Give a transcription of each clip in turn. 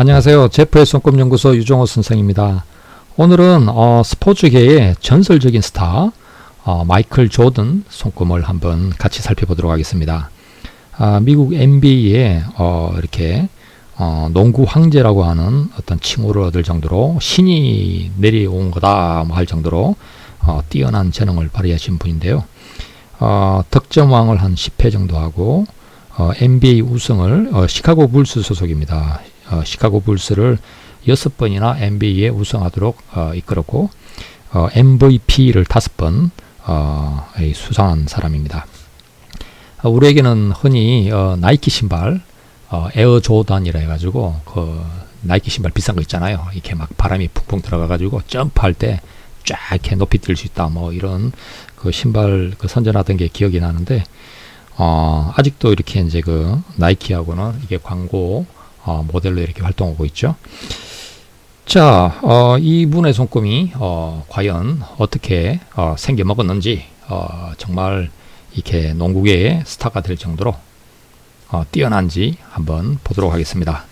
안녕하세요. 제프의 손금 연구소 유종호 선생입니다. 오늘은 어, 스포츠계의 전설적인 스타 어, 마이클 조던 손금을 한번 같이 살펴보도록 하겠습니다. 아, 미국 NBA에 어, 이렇게 어, 농구 황제라고 하는 어떤 칭호를 얻을 정도로 신이 내려온 거다 뭐 할 정도로 어, 뛰어난 재능을 발휘하신 분인데요. 어, 득점왕을 한 10회 정도 하고 어, NBA 우승을 어, 시카고 불스 소속입니다. 어, 시카고 불스를 여섯 번이나 NBA에 우승하도록 어, 이끌었고 어, MVP를 다섯 번 어, 수상한 사람입니다. 어, 우리에게는 흔히 어, 나이키 신발 어, 에어 조던이라 해가지고 그 나이키 신발 비싼 거 있잖아요. 이렇게 막 바람이 풍풍 들어가가지고 점프할 때 쫙 이렇게 높이 뜰수 있다. 뭐 이런 그 신발 그 선전하던 게 기억이 나는데 어, 아직도 이렇게 이제 그 나이키하고는 이게 광고 어, 모델로 이렇게 활동하고 있죠. 자, 어, 이분의 손금이 어, 과연 어떻게 어, 생겨 먹었는지 어, 정말 이렇게 농구계의 스타가 될 정도로 어, 뛰어난지 한번 보도록 하겠습니다.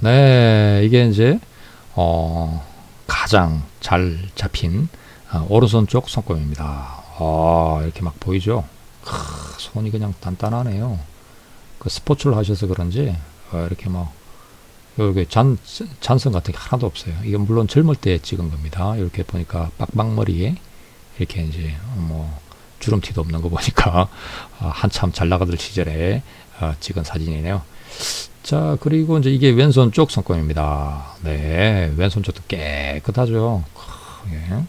네, 이게 이제 어, 가장 잘 잡힌 어, 오른손 쪽 손금입니다. 어, 이렇게 막 보이죠? 크, 손이 그냥 단단하네요. 그 스포츠를 하셔서 그런지 어, 이렇게 막 여기 잔 잔성 같은 게 하나도 없어요. 이건 물론 젊을 때 찍은 겁니다. 이렇게 보니까 빡빡머리에 이렇게 이제 뭐 주름티도 없는 거 보니까 어, 한참 잘 나가던 시절에 어, 찍은 사진이네요. 자 그리고 이제 이게 왼손 쪽 손금입니다. 네 왼손 쪽도 깨끗하죠. 예.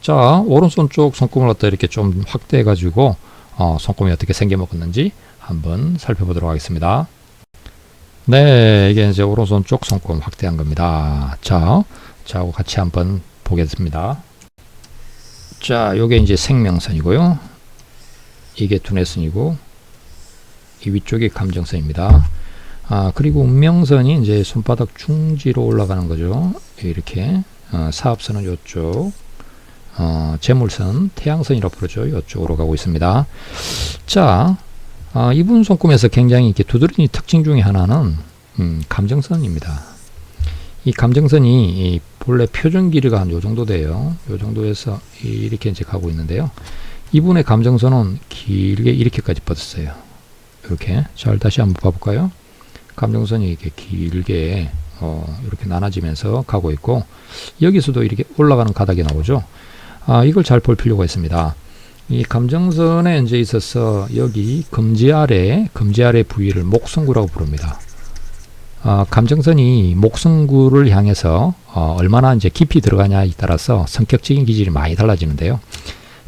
자 오른손 쪽 손금을 갖다 이렇게 좀 확대해 가지고 어, 손금이 어떻게 생겨 먹었는지 한번 살펴보도록 하겠습니다. 네, 이게 이제 오른손 쪽 손금 확대한 겁니다. 자, 저하고 같이 한번 보겠습니다. 자, 요게 이제 생명선이고요. 이게 두뇌선이고, 이 위쪽이 감정선입니다. 아, 그리고 운명선이 이제 손바닥 중지로 올라가는 거죠. 이렇게. 어, 사업선은 요쪽. 어, 재물선, 태양선이라고 부르죠. 요쪽으로 가고 있습니다. 자, 아, 이분 손금에서 굉장히 이렇게 두드러진 특징 중에 하나는 음, 감정선입니다. 이 감정선이 이 본래 표준 길이가 한 요 정도 돼요. 요 정도에서 이렇게 이제 가고 있는데요. 이분의 감정선은 길게 이렇게까지 뻗었어요. 이렇게 잘 다시 한번 봐볼까요? 감정선이 이렇게 길게 어, 이렇게 나눠지면서 가고 있고 여기서도 이렇게 올라가는 가닥이 나오죠. 아, 이걸 잘 볼 필요가 있습니다. 이 감정선에 이제 있어서 여기 금지 아래 금지 아래 부위를 목성구라고 부릅니다. 어, 감정선이 목성구를 향해서 어, 얼마나 이제 깊이 들어가냐에 따라서 성격적인 기질이 많이 달라지는데요.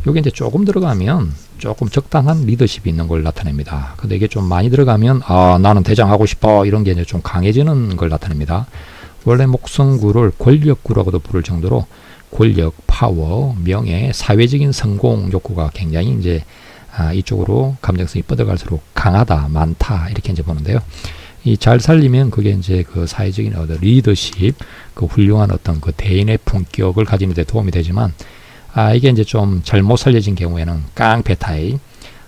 여기 이제 조금 들어가면 조금 적당한 리더십이 있는 걸 나타냅니다. 근데 이게 좀 많이 들어가면 아 나는 대장하고 싶어 이런 게 이제 좀 강해지는 걸 나타냅니다. 원래 목성구를 권력구라고도 부를 정도로 권력, 파워, 명예, 사회적인 성공 욕구가 굉장히 이제 아, 이쪽으로 감정성이 뻗어갈수록 강하다, 많다 이렇게 이제 보는데요. 이 잘 살리면 그게 이제 그 사회적인 어떤 리더십, 그 훌륭한 어떤 그 대인의 품격을 가지는 데 도움이 되지만 아 이게 이제 좀 잘못 살려진 경우에는 깡패 타입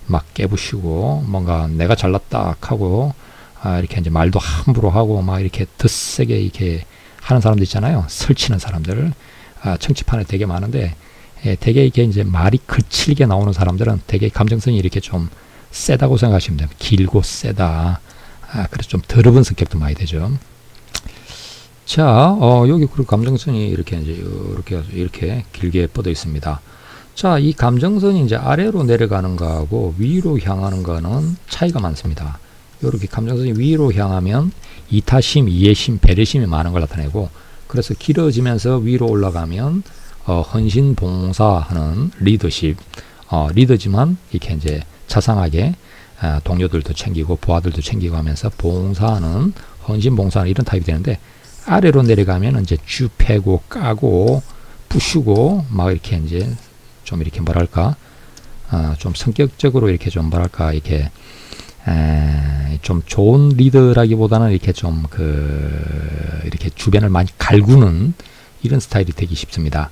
막 깨부시고 뭔가 내가 잘났다 하고 아 이렇게 이제 말도 함부로 하고 막 이렇게 덧세게 이렇게 하는 사람들 있잖아요. 설치는 사람들. 아, 청취판에 되게 많은데 예, 되게 이게 이제 말이 거칠게 나오는 사람들은 되게 감정성이 이렇게 좀 세다고 생각하시면 됩니다. 길고 세다. 아, 그래서 좀 더러운 성격도 많이 되죠. 자, 어, 여기 그리고 감정선이 이렇게 이제 이렇게 이렇게 길게 뻗어 있습니다. 자, 이 감정선이 이제 아래로 내려가는 거하고 위로 향하는 거는 차이가 많습니다. 이렇게 감정선이 위로 향하면 이타심, 이해심, 배려심이 많은 걸 나타내고 그래서 길어지면서 위로 올라가면 어, 헌신 봉사하는 리더십 어, 리더지만 이렇게 이제 자상하게 어, 동료들도 챙기고 부하들도 챙기고 하면서 봉사하는 헌신 봉사하는 이런 타입이 되는데 아래로 내려가면 이제 주 패고 까고 부수고 막 이렇게 이제 좀 이렇게 뭐랄까 어, 좀 성격적으로 이렇게 좀 뭐랄까 이렇게 에, 좀 좋은 리더라기보다는 이렇게 좀 그 이렇게 주변을 많이 갈구는 이런 스타일이 되기 쉽습니다.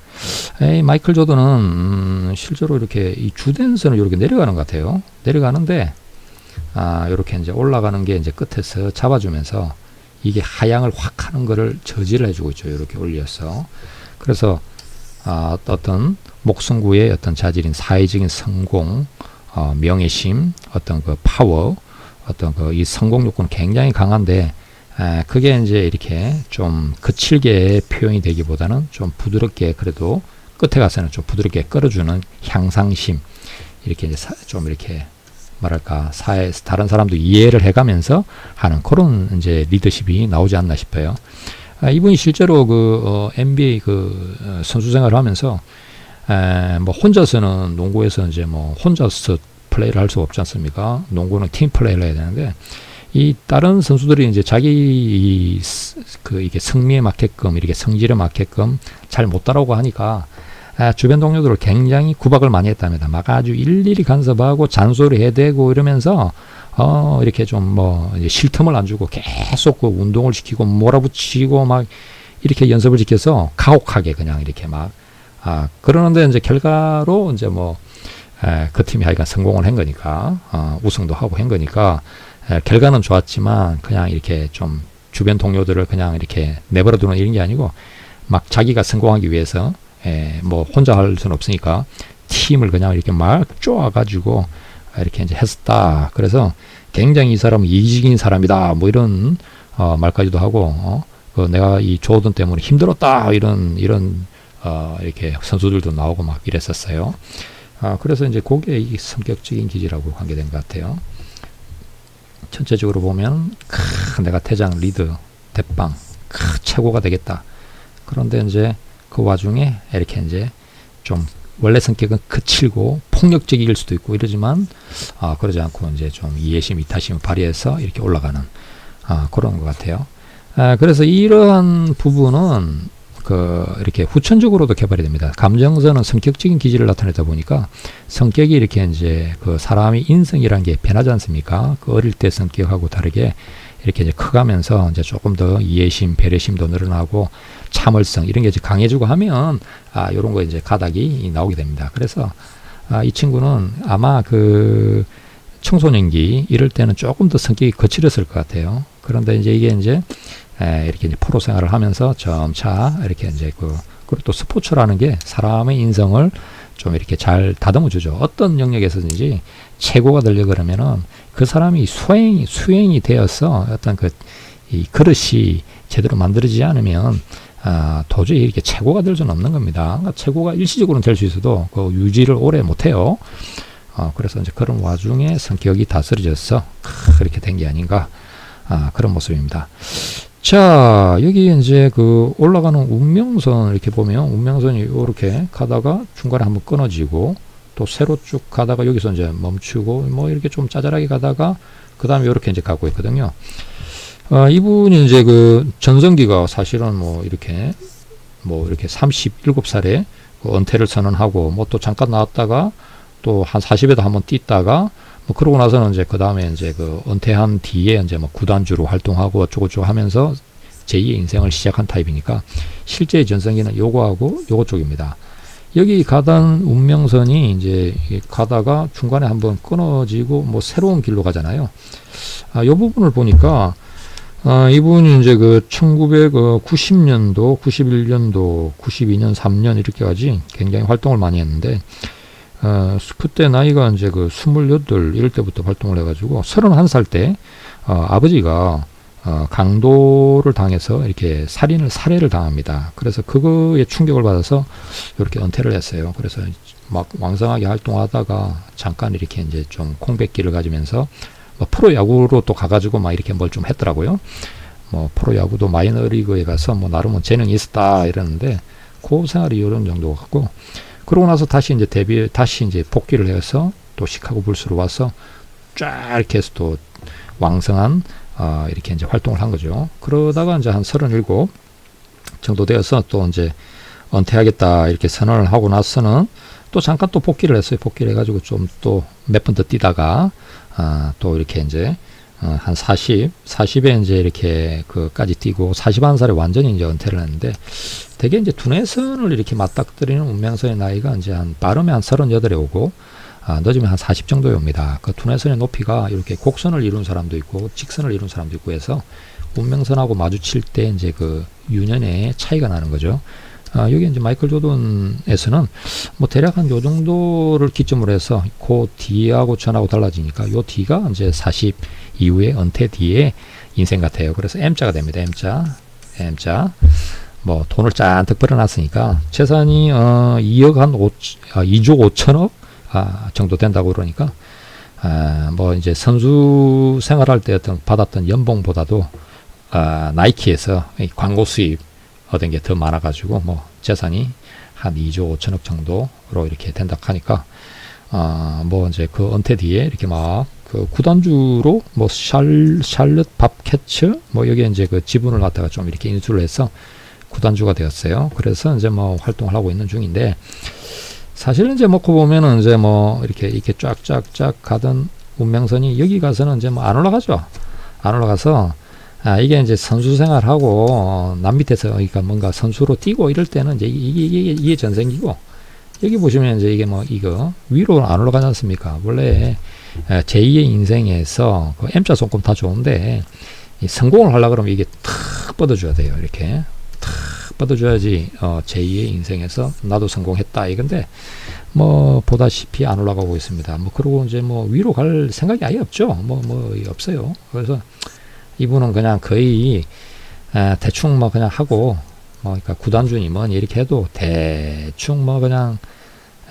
에이, 마이클 조던은 음, 실제로 이렇게 이 주된선을 이렇게 내려가는 것 같아요. 내려가는데 아, 요렇게 이제 올라가는 게 이제 끝에서 잡아주면서 이게 하향을 확 하는 거를 저지를 해주고 있죠. 이렇게 올려서. 그래서 아, 어떤 목숨구의 어떤 자질인 사회적인 성공, 어, 명예심, 어떤 그 파워, 어떤 그 이 성공 욕구는 굉장히 강한데 에, 그게 이제 이렇게 좀 거칠게 표현이 되기보다는 좀 부드럽게 그래도 끝에 가서는 좀 부드럽게 끌어주는 향상심 이렇게 이제 사, 좀 이렇게 뭐랄까 사회 다른 사람도 이해를 해가면서 하는 그런 이제 리더십이 나오지 않나 싶어요. 아, 이분이 실제로 그 어, NBA 그 어, 선수 생활을 하면서 에, 뭐 혼자서는 농구에서 이제 뭐 혼자서 플레이를 할수 없지 않습니까? 농구는 팀 플레이를 해야 되는데 이 다른 선수들이 이제 자기 그 이게 승리에 맞게끔 이렇게 성질에 맞게끔 잘 못 따라오고 하니까 아, 주변 동료들을 굉장히 구박을 많이 했답니다. 막 아주 일일이 간섭하고 잔소리 해대고 이러면서 어 이렇게 좀뭐쉴 틈을 안 주고 계속 그 운동을 시키고 몰아붙이고 막 이렇게 연습을 시켜서 가혹하게 그냥 이렇게 막 아, 그러는데 이제 결과로 이제 뭐, 에, 그 팀이 하여간 성공을 한 거니까, 어, 우승도 하고 한 거니까, 에, 결과는 좋았지만, 그냥 이렇게 좀 주변 동료들을 그냥 이렇게 내버려 두는 이런 게 아니고, 막 자기가 성공하기 위해서, 에, 뭐 혼자 할 수는 없으니까, 팀을 그냥 이렇게 막 쪼아가지고, 이렇게 이제 했었다. 그래서 굉장히 이 사람은 이기적인 사람이다. 뭐 이런, 어, 말까지도 하고, 어, 그 내가 이 조던 때문에 힘들었다. 이런, 이런, 어, 이렇게 선수들도 나오고 막 이랬었어요. 아, 그래서 이제 그게 이 성격적인 기질하고 관계된 것 같아요. 전체적으로 보면, 크, 내가 대장, 리더, 대빵, 크, 최고가 되겠다. 그런데 이제 그 와중에 이렇게 이제 좀 원래 성격은 거칠고 폭력적일 수도 있고 이러지만 아, 그러지 않고 이제 좀 이해심, 이타심을 발휘해서 이렇게 올라가는 아, 그런 것 같아요. 아, 그래서 이러한 부분은 그 이렇게 후천적으로도 개발이 됩니다. 감정선은 성격적인 기질을 나타내다 보니까 성격이 이렇게 이제 그 사람이 인성이란 게 변하지 않습니까? 그 어릴 때 성격하고 다르게 이렇게 이제 커가면서 이제 조금 더 이해심, 배려심도 늘어나고 참을성 이런 게 이제 강해지고 하면 아 요런 거 이제 가닥이 나오게 됩니다. 그래서 아, 이 친구는 아마 그 청소년기 이럴 때는 조금 더 성격이 거칠었을 것 같아요. 그런데 이제 이게 이제 에, 이렇게 이제 프로 생활을 하면서 점차 이렇게 이제 그 그리고 또 스포츠라는 게 사람의 인성을 좀 이렇게 잘 다듬어 주죠. 어떤 영역에서든지 최고가 되려 그러면은 그 사람이 수행이 수행이 되어서 어떤 그 이 그릇이 제대로 만들어지지 않으면 아, 도저히 이렇게 최고가 될 수는 없는 겁니다. 그러니까 최고가 일시적으로는 될 수 있어도 그 유지를 오래 못 해요. 어, 그래서 이제 그런 와중에 성격이 다스려져서 그렇게 된 게 아닌가 아, 그런 모습입니다. 자, 여기 이제 그 올라가는 운명선 이렇게 보면 운명선이 이렇게 가다가 중간에 한번 끊어지고 또 세로 쭉 가다가 여기서 이제 멈추고 뭐 이렇게 좀 짜잘하게 가다가 그 다음에 이렇게 이제 가고 있거든요. 어, 이분이 이제 그 전성기가 사실은 뭐 이렇게 뭐 이렇게 37살에 그 은퇴를 선언하고 뭐 또 잠깐 나왔다가 또 한 40에도 한번 뛰다가 뭐 그러고 나서는 이제 그 다음에 이제 그 은퇴한 뒤에 이제 뭐 구단주로 활동하고 어쩌고저쩌고 하면서 제2의 인생을 시작한 타입이니까 실제의 전성기는 요거하고 요거 쪽입니다. 여기 가던 운명선이 이제 가다가 중간에 한번 끊어지고 뭐 새로운 길로 가잖아요. 아, 요 부분을 보니까 아, 이분이 이제 그 1990년도, 91년도, 92년, 3년 이렇게까지 굉장히 활동을 많이 했는데 어, 그때 나이가 이제 그 28, 이럴 때부터 활동을 해가지고 31살 때, 어, 아버지가 어, 강도를 당해서 이렇게 살인을, 살해를 당합니다. 그래서 그거에 충격을 받아서 이렇게 은퇴를 했어요. 그래서 막 왕성하게 활동하다가 잠깐 이렇게 이제 좀空백기를 가지면서 뭐 프로야구로 또 가가지고 막 이렇게 뭘 좀 했더라고요. 뭐 프로야구도 마이너리그에 가서 뭐 나름은 재능이 있었다 이러는데 그 생활이 이런 정도 같고 그러고 나서 다시 이제 데뷔, 다시 이제 복귀를 해서 또 시카고 불스로 와서 쫙 이렇게 해서 또 왕성한, 어, 이렇게 이제 활동을 한 거죠. 그러다가 이제 한 37 정도 되어서 또 이제 은퇴하겠다 이렇게 선언을 하고 나서는 또 잠깐 또 복귀를 했어요. 복귀를 해가지고 좀 또 몇 번 더 뛰다가, 아, 또 이렇게 이제 어, 한 40, 40에 이제 이렇게 그까지 뛰고 41 살에 완전히 이제 은퇴를 했는데 대개 이제 두뇌선을 이렇게 맞닥뜨리는 운명선의 나이가 이제 한 빠르면 한 38에 오고 아, 늦으면 한 40 정도에 옵니다. 그 두뇌선의 높이가 이렇게 곡선을 이룬 사람도 있고 직선을 이룬 사람도 있고 해서 운명선하고 마주칠 때 이제 그 유년의 차이가 나는 거죠. 아, 여기 이제 마이클 조던에서는 뭐 대략 한 요 정도를 기점으로 해서 그 뒤하고 전하고 달라지니까 요 뒤가 이제 40 이후에 은퇴 뒤에 인생 같아요. 그래서 M자가 됩니다. M자. M자. 뭐 돈을 잔뜩 벌어놨으니까 재산이 어 2억 한 5, 아, 2조 5천억 아, 정도 된다고 그러니까 아, 뭐 이제 선수 생활할 때 어떤 받았던 연봉보다도 아, 나이키에서 이 광고 수입 얻은 게 더 많아가지고 뭐 재산이 한 2조 5천억 정도로 이렇게 된다 하니까 아, 뭐 이제 그 은퇴 뒤에 이렇게 막 그 구단주로 뭐 샬, 샬럿 밥 캐츠 뭐 여기에 이제 그 지분을 갖다가 좀 이렇게 인수를 해서 구단주가 되었어요. 그래서 이제 뭐 활동을 하고 있는 중인데 사실은 이제 먹고 보면은 이제 뭐 이렇게 이렇게 쫙쫙쫙 가던 운명선이 여기 가서는 이제 뭐 안 올라가죠. 안 올라가서 아 이게 이제 선수 생활하고 어, 남 밑에서 그러니까 뭔가 선수로 뛰고 이럴 때는 이제 이게 이게 이게 전생기고 여기 보시면 이제 이게 뭐 이거 위로 안 올라가지 않습니까? 원래 제2의 인생에서 그 M자 손금 다 좋은데 이 성공을 하려 그러면 이게 탁 뻗어줘야 돼요. 이렇게 탁 뻗어줘야지 어, 제2의 인생에서 나도 성공했다 이건데 뭐 보다시피 안 올라가고 있습니다. 뭐 그러고 이제 뭐 위로 갈 생각이 아예 없죠. 뭐뭐 뭐 없어요. 그래서 이분은 그냥 거의 에, 대충 뭐 그냥 하고 뭐 그러니까 구단주님은 이렇게 해도 대충 뭐 그냥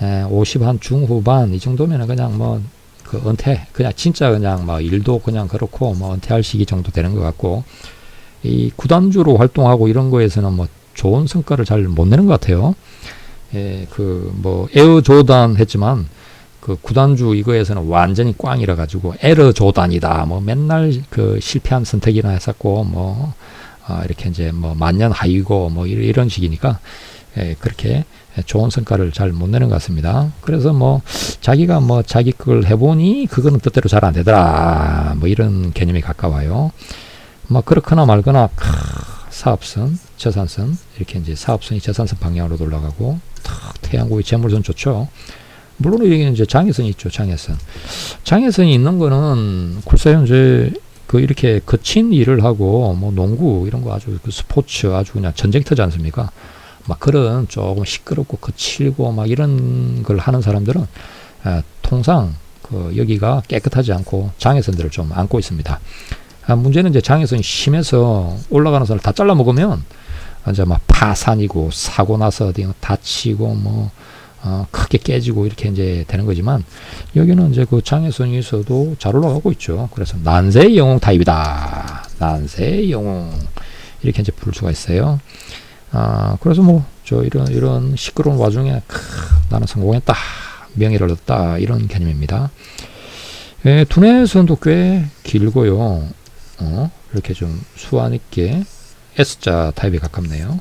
에, 50한 중후반 이 정도면은 그냥 뭐그 은퇴 그냥 진짜 그냥 뭐 일도 그냥 그렇고 뭐 은퇴할 시기 정도 되는 것 같고 이 구단주로 활동하고 이런 거에서는 뭐 좋은 성과를 잘 못 내는 것 같아요. 예, 그 뭐 에어 조단 했지만 그 구단주 이거에서는 완전히 꽝이라 가지고 에러 조단이다. 뭐 맨날 그 실패한 선택이나 했었고 뭐 아, 이렇게 이제 뭐 만년 하이고 뭐 이런 식이니까 예, 그렇게 좋은 성과를 잘 못 내는 것 같습니다. 그래서 뭐 자기가 뭐 자기 걸 해보니 그거는 뜻대로 잘 안 되더라. 뭐 이런 개념이 가까워요. 뭐 그렇거나 말거나 크, 사업선, 재산선 이렇게 이제 사업선이 재산선 방향으로 돌아가고 탁 태양고의 재물선 좋죠. 물론 여기는 이제 장애선이 있죠. 장애선. 장애선이 있는 거는 굴사 현재 그 이렇게 거친 일을 하고 뭐 농구 이런 거 아주 그 스포츠 아주 그냥 전쟁터지 않습니까? 막 그런 조금 시끄럽고 거칠고 막 이런 걸 하는 사람들은 에, 통상 그 여기가 깨끗하지 않고 장애선들을 좀 안고 있습니다. 아, 문제는 이제 장애선이 심해서 올라가는 선을 다 잘라 먹으면 이제 막 파산이고 사고 나서 다치고 뭐 어, 크게 깨지고 이렇게 이제 되는 거지만 여기는 이제 그 장애선이 있어도 잘 올라가고 있죠. 그래서 난세 영웅 타입이다. 난세 영웅 이렇게 이제 부를 수가 있어요. 아 그래서 뭐 저 이런 이런 시끄러운 와중에 크, 나는 성공했다, 명예를 얻었다 이런 개념입니다. 예, 두뇌선도 꽤 길고요. 어, 이렇게 좀 수완 있게 S자 타입에 가깝네요.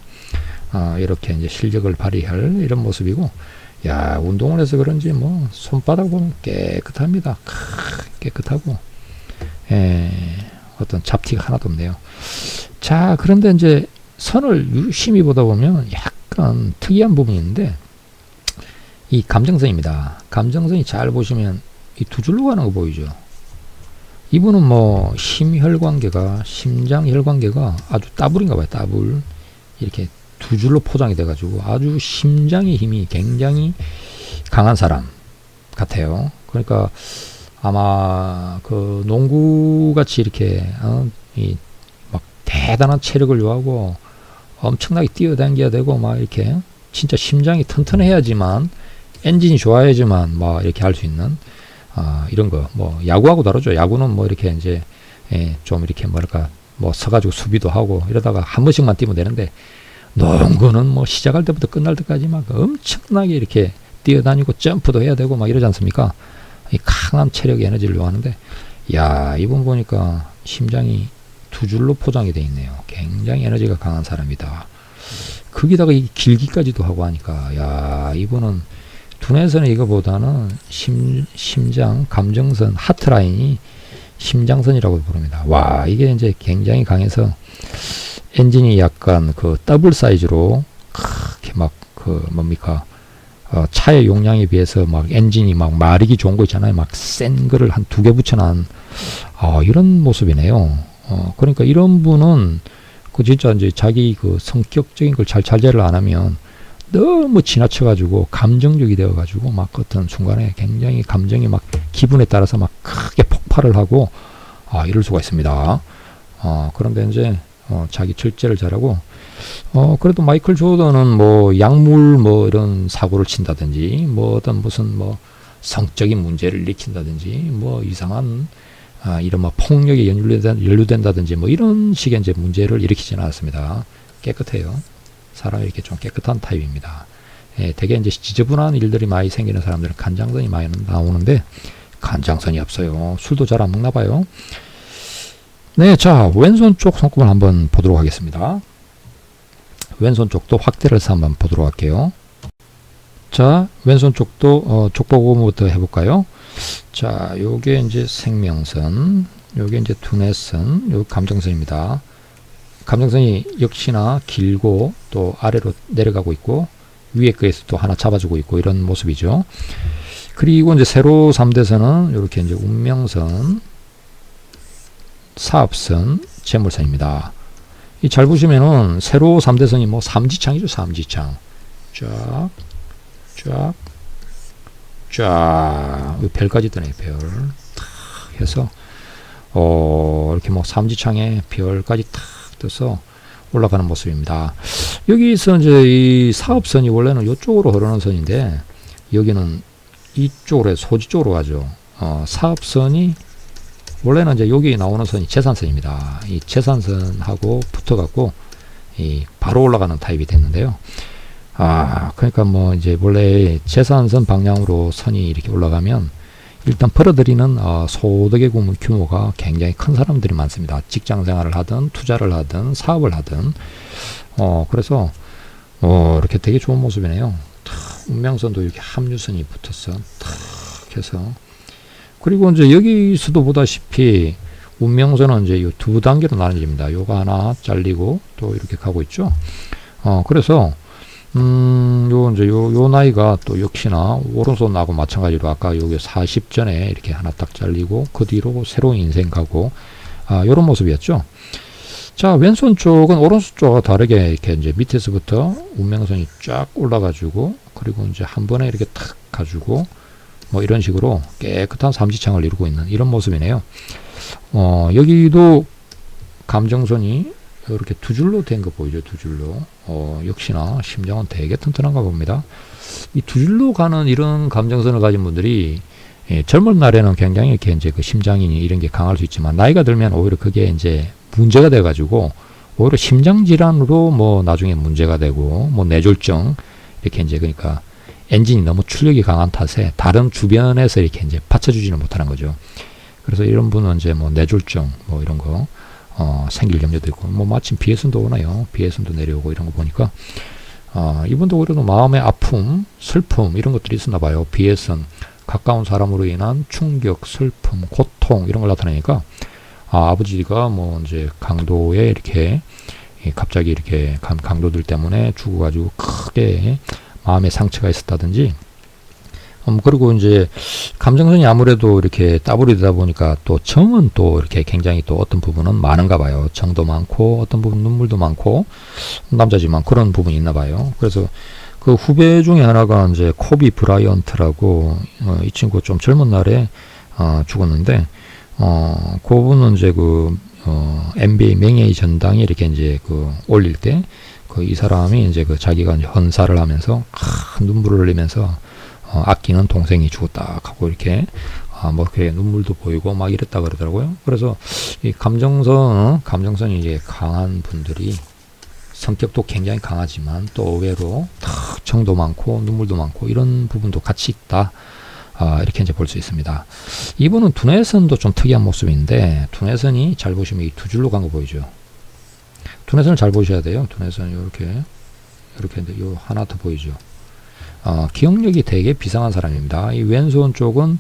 아, 이렇게 이제 실력을 발휘할 이런 모습이고, 야, 운동을 해서 그런지 뭐 손바닥 보면 깨끗합니다. 크, 깨끗하고, 예, 어떤 잡티가 하나도 없네요. 자, 그런데 이제 선을 유심히 보다 보면 약간 특이한 부분이 있는데, 이 감정선입니다. 감정선이 잘 보시면 이 두 줄로 가는 거 보이죠? 이분은 뭐 심혈관계가 심장 혈관계가 아주 따블인가 봐요. 따블 이렇게 두 줄로 포장이 돼가지고 아주 심장의 힘이 굉장히 강한 사람 같아요. 그러니까 아마 그 농구 같이 이렇게 어, 이막 대단한 체력을 요하고 엄청나게 뛰어다녀야 되고 막 이렇게 진짜 심장이 튼튼해야지만 엔진이 좋아야지만 막 이렇게 할 수 있는 아, 이런 거, 뭐, 야구하고 다르죠. 야구는 뭐 이렇게 이제, 예, 좀 이렇게 뭐랄까, 뭐 서가지고 수비도 하고 이러다가 한 번씩만 뛰면 되는데, 농구는 뭐 시작할 때부터 끝날 때까지 막 엄청나게 이렇게 뛰어다니고 점프도 해야 되고 막 이러지 않습니까? 이 강한 체력 에너지를 요하는데, 야, 이분 보니까 심장이 두 줄로 포장이 돼 있네요. 굉장히 에너지가 강한 사람이다. 거기다가 이 길기까지도 하고 하니까, 야, 이분은 두뇌선은 이거보다는 심, 심장, 감정선, 하트라인이 심장선이라고 부릅니다. 와, 이게 이제 굉장히 강해서 엔진이 약간 그 더블 사이즈로 이렇게 막 그 뭡니까 어, 차의 용량에 비해서 막 엔진이 막 마력이 좋은 거 있잖아요. 막 센 거를 한 두 개 붙여놓은 어, 이런 모습이네요. 어, 그러니까 이런 분은 그 진짜 이제 자기 그 성격적인 걸 잘 자제를 안 하면 너무 지나쳐가지고 감정적이 되어가지고 막 어떤 순간에 굉장히 감정이 막 기분에 따라서 막 크게 폭발을 하고 아 이럴 수가 있습니다. 어, 그런데 이제 어, 자기 절제를 잘하고 어 그래도 마이클 조던은 뭐 약물 뭐 이런 사고를 친다든지 뭐 어떤 무슨 뭐 성적인 문제를 일으킨다든지 뭐 이상한 아, 이런 뭐 폭력에 연루된, 연루된다든지 뭐 이런 식의 이제 문제를 일으키지는 않았습니다. 깨끗해요. 이렇게 좀 깨끗한 타입입니다. 예, 되게 이제 지저분한 일들이 많이 생기는 사람들은 간장선이 많이 나오는데 간장선이 없어요. 술도 잘 안 먹나 봐요. 네, 자 왼손 쪽 손금을 한번 보도록 하겠습니다. 왼손 쪽도 확대를 해서 한번 보도록 할게요. 자, 왼손 쪽도 어, 족보고부터 해볼까요? 자, 요게 이제 생명선, 요게 이제 두뇌선, 요 감정선입니다. 감정선이 역시나 길고 또 아래로 내려가고 있고 위에 거에서 또 하나 잡아주고 있고 이런 모습이죠. 그리고 이제 세로 3대선은 이렇게 이제 운명선, 사업선, 재물선입니다. 이 잘 보시면은 세로 3대선이 뭐 삼지창이죠, 삼지창. 쫙, 쫙, 쫙, 이 별까지 뜨네, 별. 탁 해서, 어, 이렇게 뭐 삼지창에 별까지 탁 떠서 올라가는 모습입니다. 여기서 이제 이 사업선이 원래는 이쪽으로 흐르는 선인데, 여기는 이쪽으로 소지 쪽으로 가죠. 어, 사업선이 원래는 이제 여기 나오는 선이 재산선입니다. 이 재산선하고 붙어갖고 이 바로 올라가는 타입이 됐는데요. 아, 그러니까 뭐 이제 원래 재산선 방향으로 선이 이렇게 올라가면 일단 벌어들이는 어, 소득의 규모가 굉장히 큰 사람들이 많습니다. 직장 생활을 하든 투자를 하든 사업을 하든 어 그래서 어 이렇게 되게 좋은 모습이네요. 탁, 운명선도 이렇게 합류선이 붙었어. 탁 해서 그리고 이제 여기서도 보다시피 운명선은 이제 이 두 단계로 나눠집니다. 요거 하나 잘리고 또 이렇게 가고 있죠. 어, 그래서, 음, 요, 이제 요, 요 나이가 또 역시나 오른손하고 마찬가지로 아까 여기 40 전에 이렇게 하나 딱 잘리고 그 뒤로 새로운 인생 가고, 아, 요런 모습이었죠. 자, 왼손 쪽은 오른손 쪽과 다르게 이렇게 이제 밑에서부터 운명선이 쫙 올라가지고, 그리고 이제 한 번에 이렇게 탁 가지고, 뭐 이런 식으로 깨끗한 삼지창을 이루고 있는 이런 모습이네요. 어, 여기도 감정선이 이렇게 두 줄로 된 거 보이죠? 두 줄로. 어, 역시나 심장은 되게 튼튼한가 봅니다. 이 두 줄로 가는 이런 감정선을 가진 분들이 예, 젊은 날에는 굉장히 이렇게 이제 그 심장이 이런 게 강할 수 있지만 나이가 들면 오히려 그게 이제 문제가 돼 가지고 오히려 심장 질환으로 뭐 나중에 문제가 되고 뭐 뇌졸중 이렇게 이제 그러니까 엔진이 너무 출력이 강한 탓에 다른 주변에서 이렇게 이제 받쳐주지는 못하는 거죠. 그래서 이런 분은 이제 뭐 뇌졸중 뭐 이런 거 어, 생길 염려도 있고 뭐 마침 비해선도 오나요? 비해선도 내려오고 이런 거 보니까 어, 이분도 오히려 마음의 아픔, 슬픔 이런 것들이 있었나 봐요. 비해선 가까운 사람으로 인한 충격, 슬픔, 고통 이런 걸 나타내니까 아, 아버지가 뭐 이제 강도에 이렇게 갑자기 이렇게 강도들 때문에 죽어가지고 크게 마음의 상처가 있었다든지 음, 그리고 이제 감정선이 아무래도 이렇게 따블이 되다 보니까 또 정은 또 이렇게 굉장히 또 어떤 부분은 많은가 봐요. 정도 많고 어떤 부분 눈물도 많고 남자지만 그런 부분이 있나 봐요. 그래서 그 후배 중에 하나가 이제 코비 브라이언트라고 어, 이 친구 좀 젊은 날에 어, 죽었는데 어, 그분은 이제 그 어, NBA 명예의 전당에 이렇게 이제 그 올릴 때 그 이 사람이 이제 그 자기가 이제 헌사를 하면서 큰 눈물을 흘리면서 어, 아끼는 동생이 죽었다 하고 이렇게 아, 뭐 이렇게 눈물도 보이고 막 이랬다 그러더라고요. 그래서 이 감정선 감정선이 이제 강한 분들이 성격도 굉장히 강하지만 또 의외로 탁 정도 많고 눈물도 많고 이런 부분도 같이 있다. 아, 이렇게 이제 볼 수 있습니다. 이분은 두뇌선도 좀 특이한 모습인데 두뇌선이 잘 보시면 이 두 줄로 간 거 보이죠. 두뇌선을 잘 보셔야 돼요. 두뇌선 이렇게 이렇게 요 하나 더 보이죠. 어, 기억력이 되게 비상한 사람입니다. 이 왼손 쪽은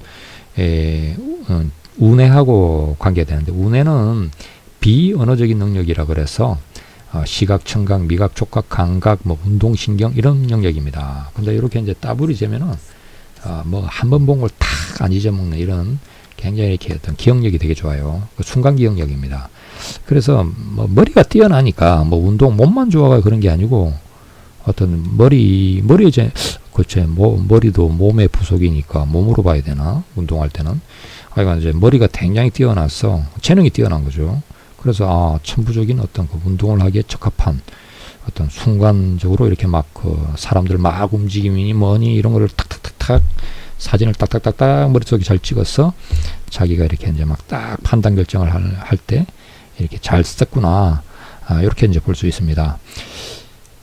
에, 음, 운해하고 관계되는데 운해는 비언어적인 능력이라 그래서 어, 시각, 청각, 미각, 촉각, 감각, 뭐 운동신경 이런 영역입니다. 근데 이렇게 이제 따블이 되면은 어, 뭐한 번 본 걸 탁 안 잊어먹는 이런 굉장히 이렇게 어떤 기억력이 되게 좋아요. 그 순간 기억력입니다. 그래서 뭐 머리가 뛰어나니까 뭐 운동 몸만 좋아가 그런 게 아니고 어떤 머리 머리 이제 그렇죠. 뭐 머리도 몸의 부속이니까 몸으로 봐야 되나 운동할 때는 하여간 이제 머리가 굉장히 뛰어나서 재능이 뛰어난 거죠. 그래서 아 천부적인 어떤 그 운동을 하기에 적합한 어떤 순간적으로 이렇게 막 그 사람들 막 움직임이 뭐니 이런 거를 탁탁탁탁 사진을 딱딱딱딱 머릿속에 잘 찍어서 자기가 이렇게 이제 막 딱 판단 결정을 할 때 이렇게 잘 썼구나. 아, 이렇게 이제 볼 수 있습니다.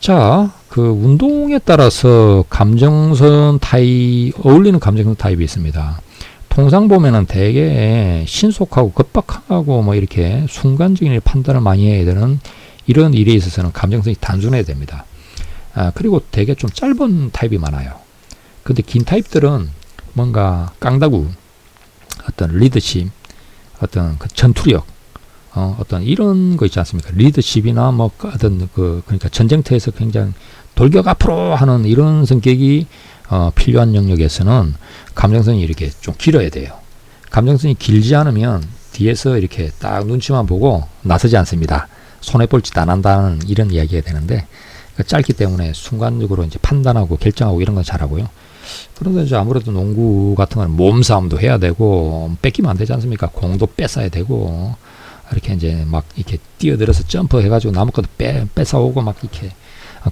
자, 그 운동에 따라서 감정선 타입, 어울리는 감정선 타입이 있습니다. 통상 보면은 되게 신속하고 급박하고 뭐 이렇게 순간적인 판단을 많이 해야 되는 이런 일에 있어서는 감정선이 단순해야 됩니다. 아, 그리고 되게 좀 짧은 타입이 많아요. 근데 긴 타입들은 뭔가 깡다구, 어떤 리더십, 어떤 그 전투력, 어, 어떤 이런 거 있지 않습니까? 리더십이나 뭐 어떤 그 그러니까 전쟁터에서 굉장히 돌격 앞으로 하는 이런 성격이 어, 필요한 영역에서는 감정선이 이렇게 좀 길어야 돼요. 감정선이 길지 않으면 뒤에서 이렇게 딱 눈치만 보고 나서지 않습니다. 손해 볼 짓 안 한다는 이런 이야기가 되는데 그러니까 짧기 때문에 순간적으로 이제 판단하고 결정하고 이런 건 잘하고요. 그런데 이제 아무래도 농구 같은 건 몸싸움도 해야 되고 뺏기면 안 되지 않습니까? 공도 뺏어야 되고 이렇게 이제 막 이렇게 뛰어들어서 점프 해가지고 나무것도 빼, 뺏어오고 막 이렇게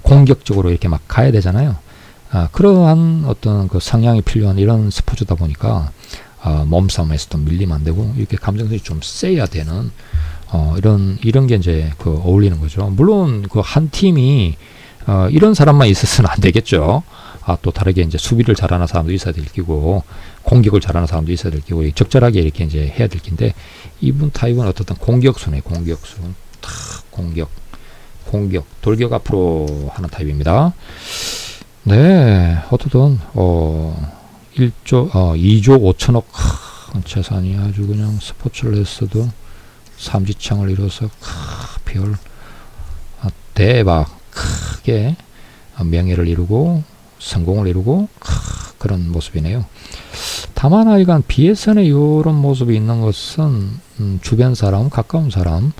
공격적으로 이렇게 막 가야 되잖아요. 아, 그러한 어떤 그 성향이 필요한 이런 스포츠다 보니까 아, 몸싸움에서도 밀리면 안 되고 이렇게 감정선이 좀 세야 되는 어, 이런 이런 게 이제 그 어울리는 거죠. 물론 그 한 팀이 어, 이런 사람만 있었으면 안 되겠죠. 아, 또 다르게 이제 수비를 잘하는 사람도 있어야 될 끼고 공격을 잘하는 사람도 있어야 될 끼고 적절하게 이렇게 이제 해야 될 끼인데 이분 타입은 어떻든 공격수네 공격수. 탁 공격. 공격. 돌격 앞으로 하는 타입입니다. 네, 어떻든 어 1조 어 2조 5천억 재산이 아주 그냥 스포츠를 했어도 삼지창을 이뤄서 별 아, 대박. 크게 명예를 이루고 성공을 이루고 그런 모습이네요. 다만 하여간 비해선에 이런 모습이 있는 것은 음, 주변 사람, 가까운 사람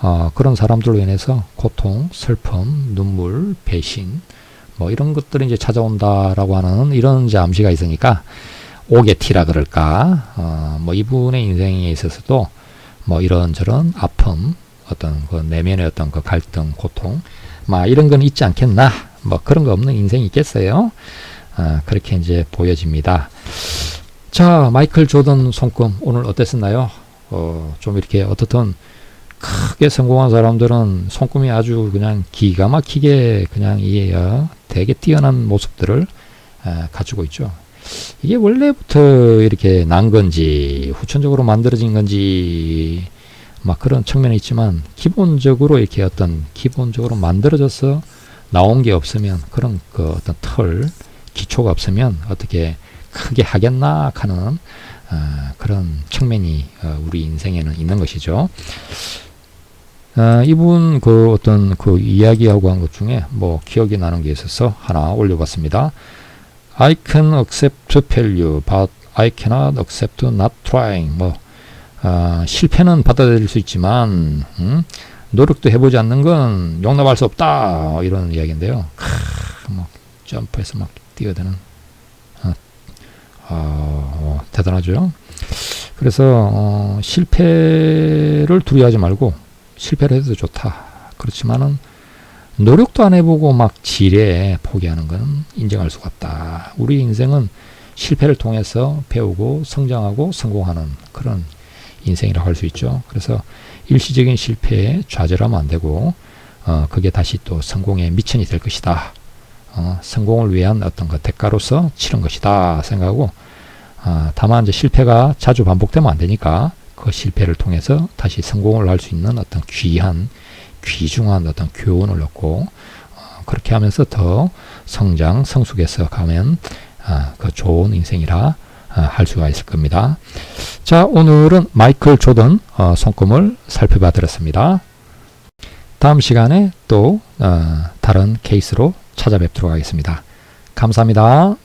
어, 그런 사람들로 인해서 고통, 슬픔, 눈물, 배신 뭐 이런 것들이 이제 찾아온다라고 하는 이런 이제 암시가 있으니까 오게티라 그럴까 어, 뭐 이분의 인생에 있어서도 뭐 이런저런 아픔 어떤 그 내면의 어떤 그 갈등, 고통 막 이런 건 있지 않겠나 뭐 그런 거 없는 인생이 있겠어요. 아, 그렇게 이제 보여집니다. 자, 마이클 조던 손금 오늘 어땠었나요? 어, 좀 이렇게 어떻든 크게 성공한 사람들은 손금이 아주 그냥 기가 막히게 그냥 이 어, 되게 뛰어난 모습들을 아, 가지고 있죠. 이게 원래부터 이렇게 난 건지 후천적으로 만들어진 건지 막 그런 측면이 있지만 기본적으로 이렇게 어떤 기본적으로 만들어져서 나온 게 없으면 그런 그 어떤 털 기초가 없으면 어떻게 크게 하겠나 하는 어, 그런 측면이 어, 우리 인생에는 있는 것이죠. 어, 이분 그 어떤 그 이야기하고 한 것 중에 뭐 기억이 나는 게 있어서 하나 올려봤습니다. I can accept failure, but I cannot accept not trying. 뭐 어, 실패는 받아들일 수 있지만 음, 노력도 해보지 않는 건 용납할 수 없다 이런 이야기인데요. 크, 뭐 점프해서 막 뛰어드는 어, 어, 대단하죠. 그래서 어, 실패를 두려워하지 말고 실패를 해도 좋다. 그렇지만은 노력도 안 해보고 막 지레 포기하는 건 인정할 수가 없다. 우리 인생은 실패를 통해서 배우고 성장하고 성공하는 그런 인생이라고 할 수 있죠. 그래서 일시적인 실패에 좌절하면 안 되고 어, 그게 다시 또 성공의 미천이 될 것이다. 어, 성공을 위한 어떤 그 대가로서 치른 것이다 생각하고 어, 다만 이제 실패가 자주 반복되면 안 되니까 그 실패를 통해서 다시 성공을 할 수 있는 어떤 귀한 귀중한 어떤 교훈을 얻고 어, 그렇게 하면서 더 성장 성숙해서 가면 어, 그 좋은 인생이라 어, 할 수가 있을 겁니다. 자, 오늘은 마이클 조던 어, 손금을 살펴봐 드렸습니다. 다음 시간에 또 어, 다른 케이스로 찾아뵙도록 하겠습니다. 감사합니다.